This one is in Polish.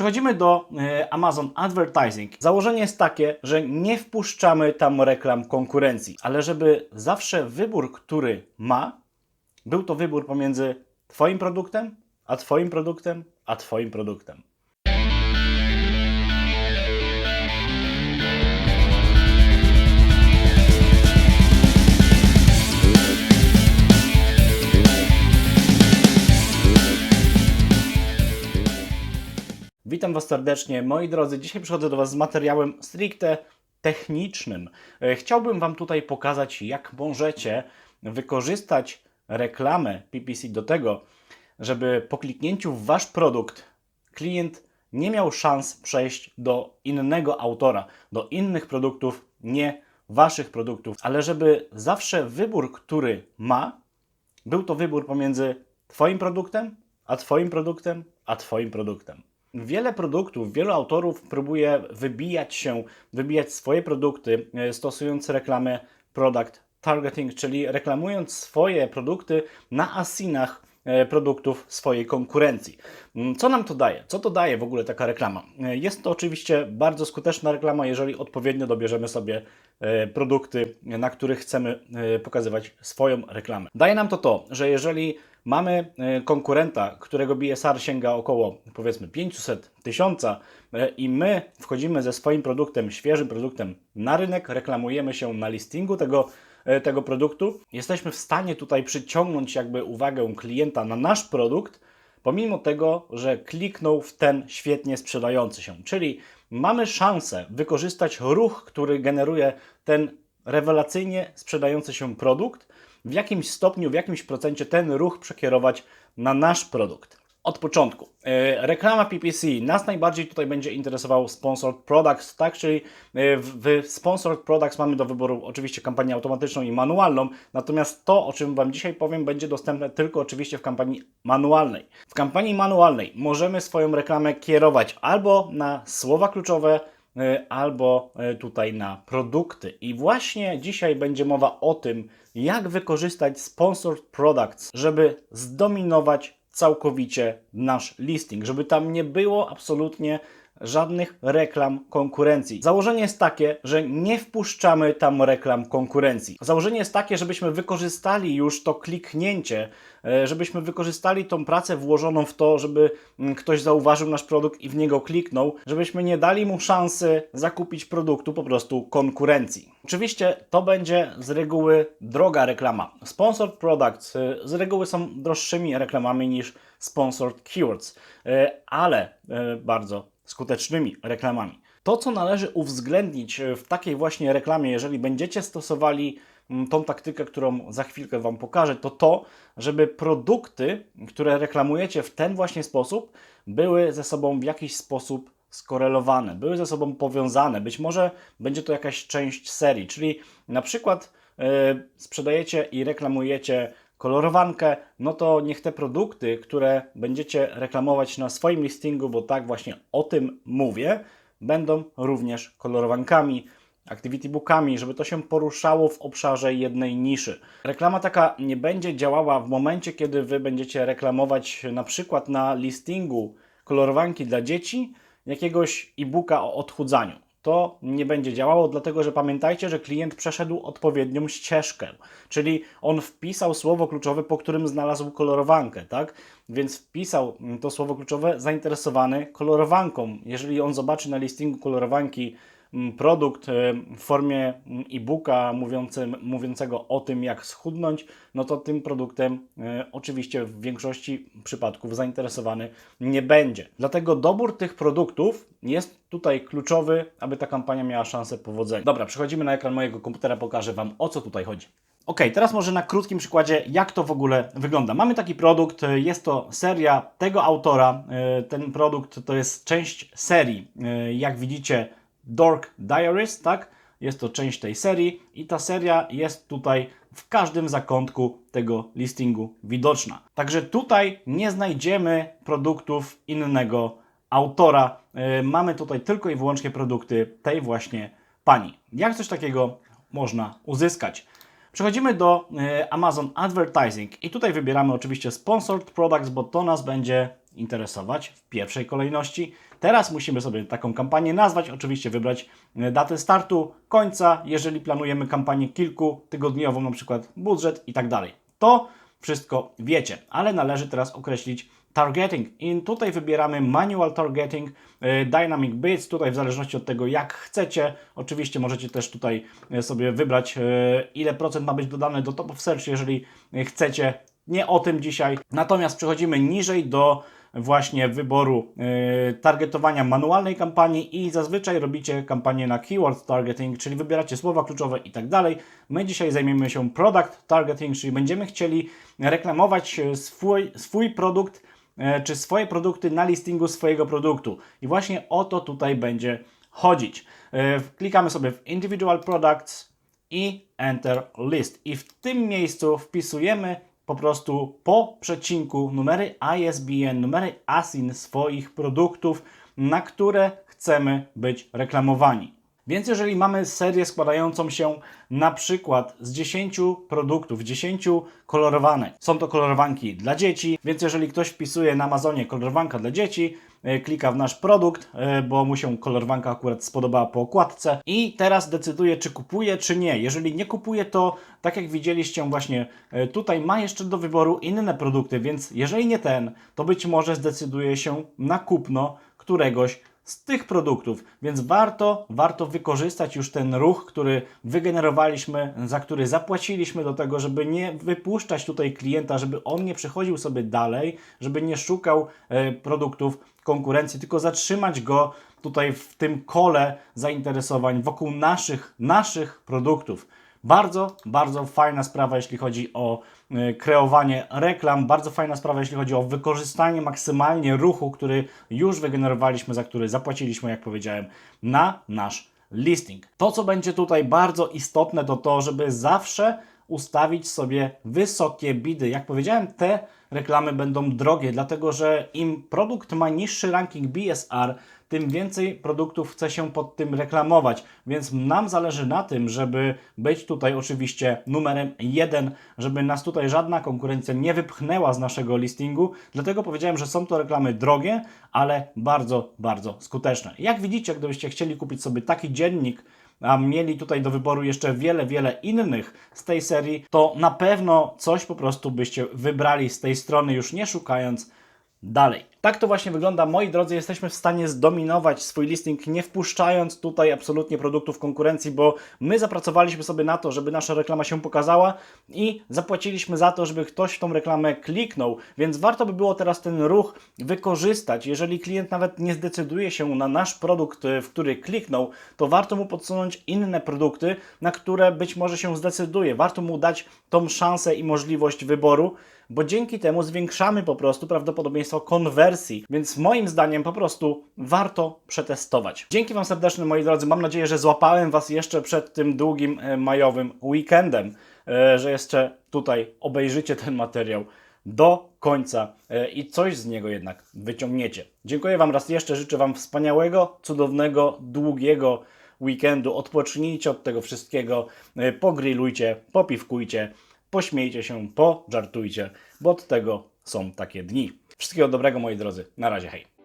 Przechodzimy do e, Amazon Advertising. Założenie jest takie, że nie wpuszczamy tam reklam konkurencji, ale żeby zawsze wybór, który ma, był to wybór pomiędzy Twoim produktem, a Twoim produktem, a Twoim produktem. Witam Was serdecznie, moi drodzy. Dzisiaj przychodzę do Was z materiałem stricte technicznym. E, Chciałbym Wam tutaj pokazać, jak możecie wykorzystać reklamę PPC do tego, żeby po kliknięciu w Wasz produkt klient nie miał szans przejść do innego autora, do innych produktów, nie Waszych produktów, ale żeby zawsze wybór, który ma, był to wybór pomiędzy Twoim produktem, a Twoim produktem, a Twoim produktem. Wiele produktów, wielu autorów próbuje wybijać się, wybijać swoje produkty, e, stosując reklamę product targeting, czyli reklamując swoje produkty na asinach e, produktów swojej konkurencji. Mm, Co nam to daje? Co to daje w ogóle taka reklama? E, Jest to oczywiście bardzo skuteczna reklama, jeżeli odpowiednio dobierzemy sobie produkty, na których chcemy pokazywać swoją reklamę. Daje nam to to, że jeżeli mamy e, konkurenta, którego BSR sięga około powiedzmy 500 tysiąca e, i my wchodzimy ze swoim produktem, świeżym produktem na rynek, reklamujemy się na listingu tego e, tego produktu, jesteśmy w stanie tutaj przyciągnąć jakby uwagę klienta na nasz produkt, pomimo tego, że kliknął w ten świetnie sprzedający się. Czyli mamy szansę wykorzystać ruch, który generuje ten rewelacyjnie sprzedający się produkt, w jakimś stopniu, w jakimś procencie ten ruch przekierować na nasz produkt. Od początku. E, reklama PPC. Nas najbardziej tutaj będzie interesował Sponsored Products, tak? Czyli e, w, Sponsored Products mamy do wyboru oczywiście kampanię automatyczną i manualną, natomiast to, o czym Wam dzisiaj powiem, będzie dostępne tylko oczywiście w kampanii manualnej. W kampanii manualnej możemy swoją reklamę kierować albo na słowa kluczowe, albo e, tutaj na produkty. I właśnie dzisiaj będzie mowa o tym, jak wykorzystać Sponsored Products, żeby zdominować całkowicie nasz listing, żeby tam nie było absolutnie żadnych reklam konkurencji. Założenie jest takie, że nie wpuszczamy tam reklam konkurencji. Założenie jest takie, żebyśmy wykorzystali już to kliknięcie, e, żebyśmy wykorzystali tą pracę włożoną w to, żeby mm, ktoś zauważył nasz produkt i w niego kliknął, żebyśmy nie dali mu szansy zakupić produktu po prostu konkurencji. Oczywiście to będzie z reguły droga reklama. Sponsored products e, z reguły są droższymi reklamami niż sponsored keywords, e, ale bardzo skutecznymi reklamami. To, co należy uwzględnić w takiej właśnie reklamie, jeżeli będziecie stosowali mm, tą taktykę, którą za chwilkę Wam pokażę, to to, żeby produkty, które reklamujecie w ten właśnie sposób, były ze sobą w jakiś sposób skorelowane, były ze sobą powiązane. Być może będzie to jakaś część serii, czyli na przykład e, sprzedajecie i reklamujecie kolorowankę, no to niech te produkty, które będziecie reklamować na swoim listingu, bo tak właśnie o tym mówię, będą również kolorowankami, activity bookami, żeby to się poruszało w obszarze jednej niszy. Reklama taka nie będzie działała w momencie, kiedy Wy będziecie reklamować na przykład na listingu kolorowanki dla dzieci jakiegoś e-booka o odchudzaniu. To nie będzie działało, dlatego że pamiętajcie, że klient przeszedł odpowiednią ścieżkę, czyli on wpisał słowo kluczowe, po którym znalazł kolorowankę, tak? Więc wpisał to słowo kluczowe zainteresowany kolorowanką. Jeżeli on zobaczy na listingu kolorowanki produkt e, w formie e-booka mówiącego o tym, jak schudnąć, no to tym produktem e, oczywiście w większości przypadków zainteresowany nie będzie. Dlatego dobór tych produktów jest tutaj kluczowy, aby ta kampania miała szansę powodzenia. Dobra, przechodzimy na ekran mojego komputera, pokażę Wam o co tutaj chodzi. Ok, teraz może na krótkim przykładzie, jak to w ogóle wygląda. Mamy taki produkt, e, jest to seria tego autora. Ten produkt to jest część serii, jak widzicie, Dork Diaries, tak? Jest to część tej serii i ta seria jest tutaj w każdym zakątku tego listingu widoczna. Także tutaj nie znajdziemy produktów innego autora. E, Mamy tutaj tylko i wyłącznie produkty tej właśnie pani. Jak coś takiego można uzyskać? Przechodzimy do e, Amazon Advertising i tutaj wybieramy oczywiście Sponsored Products, bo to nas będzie interesować w pierwszej kolejności. Teraz musimy sobie taką kampanię nazwać, oczywiście wybrać e, datę startu, końca, jeżeli planujemy kampanię kilkutygodniową, na przykład budżet i tak dalej. To wszystko wiecie, ale należy teraz określić targeting. I tutaj wybieramy manual targeting, e, dynamic bids, tutaj w zależności od tego jak chcecie. Oczywiście możecie też tutaj e, sobie wybrać e, ile procent ma być dodane do top of search, jeżeli chcecie. Nie o tym dzisiaj. Natomiast przechodzimy niżej do właśnie wyboru targetowania manualnej kampanii i zazwyczaj robicie kampanię na keyword targeting, czyli wybieracie słowa kluczowe i tak dalej. My dzisiaj zajmiemy się product targeting, czyli będziemy chcieli reklamować swój, swój produkt czy swoje produkty na listingu swojego produktu. I właśnie o to tutaj będzie chodzić. E, Klikamy sobie w Individual Products i Enter List. I w tym miejscu wpisujemy po prostu po przecinku numery ISBN, numery ASIN swoich produktów, na które chcemy być reklamowani. Więc jeżeli mamy serię składającą się na przykład z 10 produktów, 10 kolorowanek, są to kolorowanki dla dzieci, więc jeżeli ktoś wpisuje na Amazonie kolorowanka dla dzieci, e, klika w nasz produkt, e, bo mu się kolorowanka akurat spodobała po okładce i teraz decyduje, czy kupuje, czy nie. Jeżeli nie kupuje, to tak jak widzieliście właśnie e, tutaj ma jeszcze do wyboru inne produkty, więc jeżeli nie ten, to być może zdecyduje się na kupno któregoś z tych produktów, więc warto, warto wykorzystać już ten ruch, który wygenerowaliśmy, za który zapłaciliśmy do tego, żeby nie wypuszczać tutaj klienta, żeby on nie przechodził sobie dalej, żeby nie szukał e, produktów konkurencji, tylko zatrzymać go tutaj w tym kole zainteresowań wokół naszych, naszych produktów. Bardzo, bardzo fajna sprawa, jeśli chodzi o y, kreowanie reklam, bardzo fajna sprawa, jeśli chodzi o wykorzystanie maksymalnie ruchu, który już wygenerowaliśmy, za który zapłaciliśmy, jak powiedziałem, na nasz listing. To, co będzie tutaj bardzo istotne, to to, żeby zawsze ustawić sobie wysokie bidy. Jak powiedziałem, te reklamy będą drogie, dlatego że im produkt ma niższy ranking BSR, tym więcej produktów chce się pod tym reklamować. Więc nam zależy na tym, żeby być tutaj oczywiście numerem jeden, żeby nas tutaj żadna konkurencja nie wypchnęła z naszego listingu. Dlatego powiedziałem, że są to reklamy drogie, ale bardzo, bardzo skuteczne. Jak widzicie, gdybyście chcieli kupić sobie taki dziennik, a mieli tutaj do wyboru jeszcze wiele, wiele innych z tej serii, to na pewno coś po prostu byście wybrali z tej strony, już nie szukając dalej. Tak to właśnie wygląda, moi drodzy, jesteśmy w stanie zdominować swój listing, nie wpuszczając tutaj absolutnie produktów konkurencji, bo my zapracowaliśmy sobie na to, żeby nasza reklama się pokazała i zapłaciliśmy za to, żeby ktoś w tą reklamę kliknął, więc warto by było teraz ten ruch wykorzystać. Jeżeli klient nawet nie zdecyduje się na nasz produkt, w który kliknął, to warto mu podsunąć inne produkty, na które być może się zdecyduje. Warto mu dać tą szansę i możliwość wyboru, bo dzięki temu zwiększamy po prostu prawdopodobieństwo konwersji, więc moim zdaniem po prostu warto przetestować. Dzięki Wam serdecznie moi drodzy, mam nadzieję, że złapałem Was jeszcze przed tym długim e, majowym weekendem, e, że jeszcze tutaj obejrzycie ten materiał do końca e, i coś z niego jednak wyciągniecie. Dziękuję Wam raz jeszcze, życzę Wam wspaniałego, cudownego, długiego weekendu. Odpocznijcie od tego wszystkiego, pogrillujcie, popiwkujcie, pośmiejcie się, pożartujcie, bo od tego są takie dni. Wszystkiego dobrego moi drodzy. Na razie, hej.